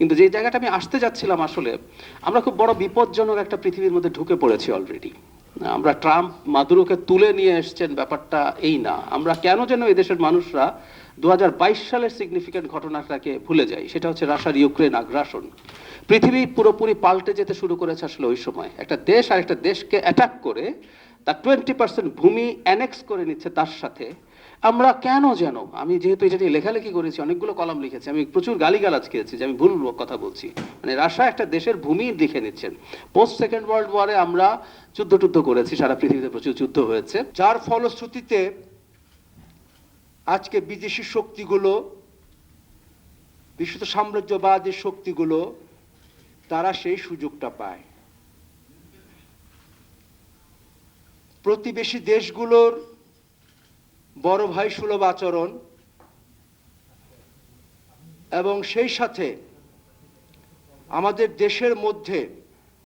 কিন্তু যে জায়গাটা আমি আসতে যাচ্ছিলাম আসলে, আমরা খুব বড় বিপজ্জনক একটা পৃথিবীর মধ্যে ঢুকে পড়েছি অলরেডি আমরা ট্রাম্প, মাদুরোকে তুলে নিয়ে এসছেন, ব্যাপারটা এই না। আমরা কেন যেন এই দেশের মানুষরা দু হাজার বাইশ সালের সিগনিফিক্যান্ট ঘটনাটাকে ভুলে যাই, সেটা হচ্ছে রাশিয়ার ইউক্রেন আগ্রাসন। পৃথিবী পুরোপুরি পাল্টে যেতে শুরু করেছে আসলে ওই সময়। একটা দেশ আর একটা দেশকে অ্যাটাক করে তার টোয়েন্টি পার্সেন্ট ভূমি অ্যানেক্স করে নিচ্ছে তার সাথে। আমরা কেন যেন, আমি যেহেতু এটা নিয়ে লেখালেখি করেছি, অনেকগুলো কলাম লিখেছি, আমি প্রচুর গালিগালাজ খেয়েছি, যে আমি ভুল কথা বলছি। মানে রাশিয়া একটা দেশের ভূমি লিখে নিচ্ছেন। পোস্ট সেকেন্ড ওয়ার্ল্ড ওয়ারে আমরা যুদ্ধ টুদ্ধ করেছি, সারা পৃথিবীতে প্রচুর যুদ্ধ হয়েছে। যার ফলশ্রুতিতে আজকে বিদেশি শক্তিগুলো বিশেষত সাম্রাজ্যবাদী শক্তিগুলো, তারা সেই সুযোগটা পায়। প্রতিবেশী দেশগুলোর বড় ভাই সুলভ আচরণ এবং সেই সাথে আমাদের দেশের মধ্যে